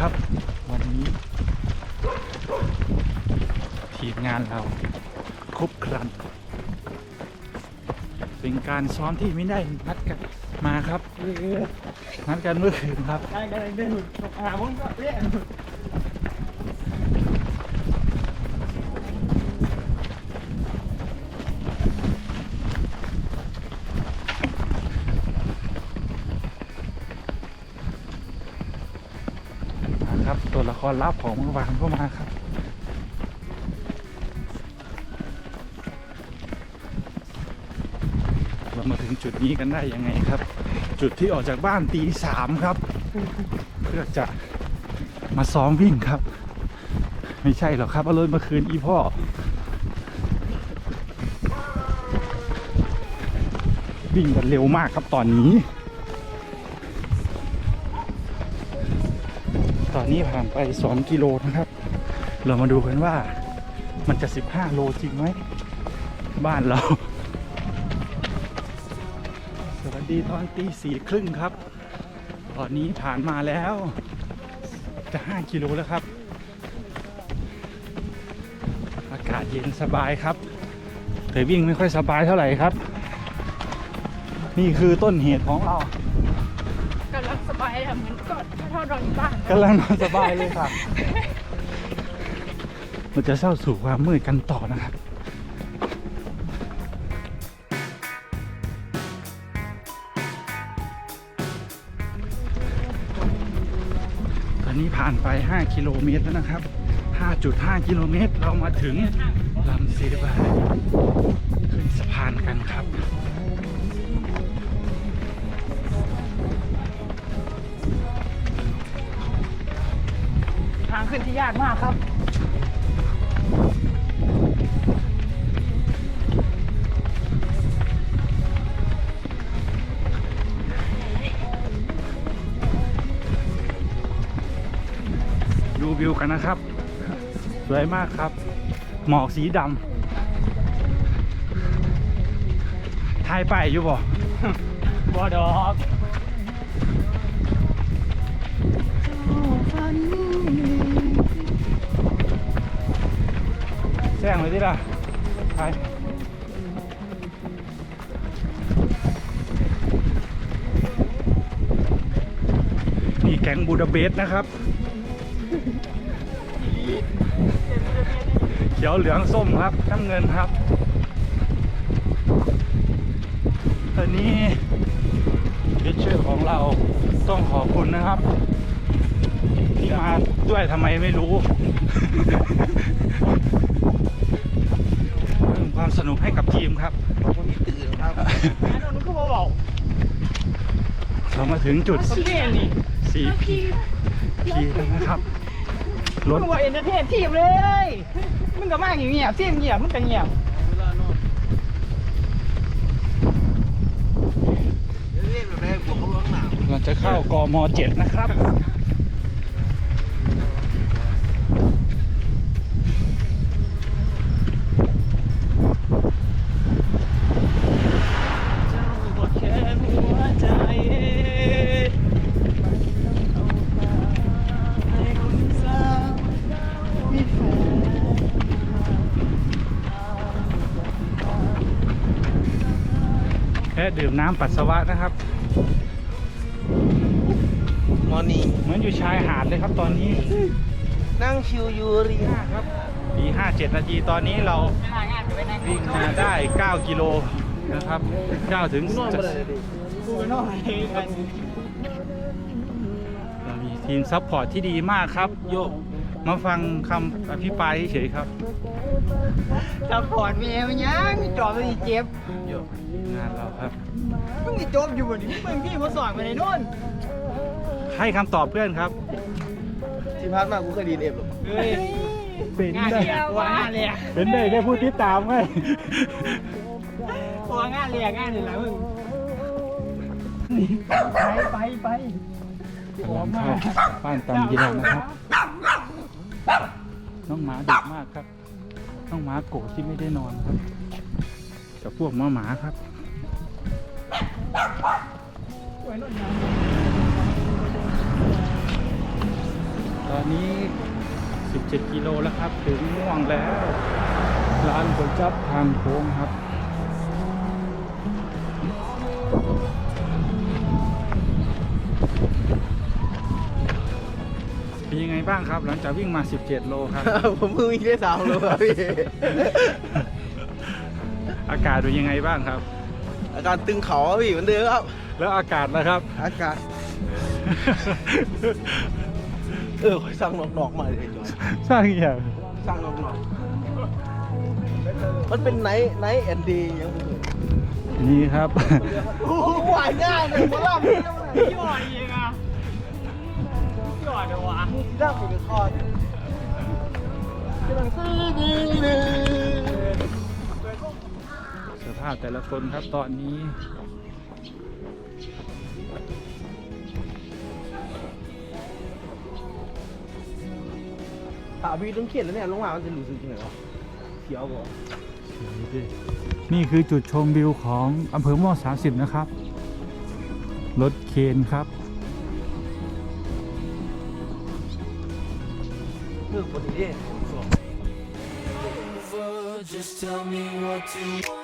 ครับ วันนี้ ทีมงานเราครบครัน เป็นการซ้อมที่ไม่ได้นัดกันมาครับนัดกันเมื่อคืนครับ ได้ได้ได้หนุนหามึงก็เรียก ครับ ตัวละครลับของเมื่อวานก็มาครับ เรามาถึงจุดนี้กันได้ยังไงครับ จุดที่ออกจากบ้านตีสามครับ เพื่อจะมาซ้อมวิ่งครับ ไม่ใช่หรอกครับเอารถมาคืนอีพ่อวิ่งกันเร็วมากครับตอนนี้ นี้ผ่านไป 2 กิโลนะครับ เรามาดูกันว่ามันจะ 15 โลจริงไหม บ้านเรา สวัสดีตอนตีสี่ครึ่งครับ ตอนนี้ผ่านมาแล้ว จะ 5 กิโลแล้วครับ อากาศเย็นสบายครับ แต่วิ่งไม่ค่อยสบายเท่าไหร่ครับ นี่คือต้นเหตุของเรา อะเหมือนกอดเท่านอนอยู่บ้านกำลังนอนสบายเลยค่ะ เราจะเข้าสู่ความมืดกันต่อนะครับตอนนี้ผ่านไป 5 กิโลเมตรแล้วนะครับ 5.5 กิโลเมตรเรามาถึงลำเซบายขึ้นสะพานกันครับ ขึ้นที่ยากมากครับ ดูวิวกันนะครับ สวยมากครับ หมอกสีดำทายไปายอยู่บ่บอดอกแจ้ งเลยดิล่ะไปนี่แก๊งบูดาเปสต์นะครับ เขียวเหลืองส้มครับน้ำเงินครับตอนนี้เชเชอร์ของเราต้องขอบคุณนะครับ มาด้วยทำไมไม่รู้ เพิ่มความสนุกให้กับทีมครับ ขอบคุณที่ตื่นครับอันนั้นก็มาบอกเรามาถึงจุดประเภทนี่ 4P P แล้วนะครับรมึถงว่าเอ็นเตอร์เทนทีมเลย มึงก็มากอย่างเงียบทีมเงียบมึงก็เงียบเราจะเข้ากม 7 นะครับ ดื่มน้ำปัสสาวะนะครับมอนี่เหมือนอยู่ชายหาดเลยครับตอนนี้ นั่งชิวยูรีห้าครับปี57นาทีตอนนี้เราไม่น่างานจะไปนั่งวิ่งมาได้ 9 กิโลนะครับ9ถึงนอนมาเลยดิกูไปนอนเองกันเรามีทีมซัพพอร์ตที่ดีมากครับ โยกมาฟังคำอภิปรายเฉยๆครับซัพพอร์ตเมียมันยังจอบมันอีเจ็บโยก งานเราครับมึงมีจบอยู่บนนี้มึงพี่มาสอนไปในโน่นให้คำตอบเพื่อนครับ ที่พัดมากูเคยดีเอฟหรอกเฮ้ยเป็นงานได้เลียกว่างานเลียเป็นได้แค่พูดติดตามไงว่างานเลียงานเลียแล้วมึงไปไปไปหลังเข้าบ้านตำยีรานะครับ น้องหมาดุมากครับ น้องหมาโกรธที่ไม่ได้นอนครับกับพวกหมาหมาครับไว้รถยาง ตอนนี้ 17 กิโลแล้วครับ ถึงม่วงแล้ว ร้านก๋วยจั๊บทางโค้งครับเป็นยังไงบ้างครับ หลังจากวิ่งมา 17 โลครับ ผมเพิ่งวิ่งได้สามโลครับพี่ อากาศเป็นยังไงบ้างครับ อาการตึงเขาครับพี่เหมือนเดิมครับ แล้วอากาศนะครับ อากาศ เออคอยสั่งนอกๆมาเลยจอยสร้างอย่างสั่งนอกๆมันเป็นไนท์ไนท์แอนดียังไม่เคยนี่ครับ โอ้โหหวานง่ายเลยมาล่ำพี่อ่อนเองอะพี่อ่อนเดี๋ยววะล่ำเป็นคอ ภาพแต่ละคนครับตอนนี้ถามพี่ต้องเขียนแล้วเนี่ยลงมามันจะรู้สึกยังไงวะเขียวบ่นี่คือจุดชมวิวของอำเภอม่วง30 นะครับ รถเคนครับเพื่อคนนี้ Just tell me what you want.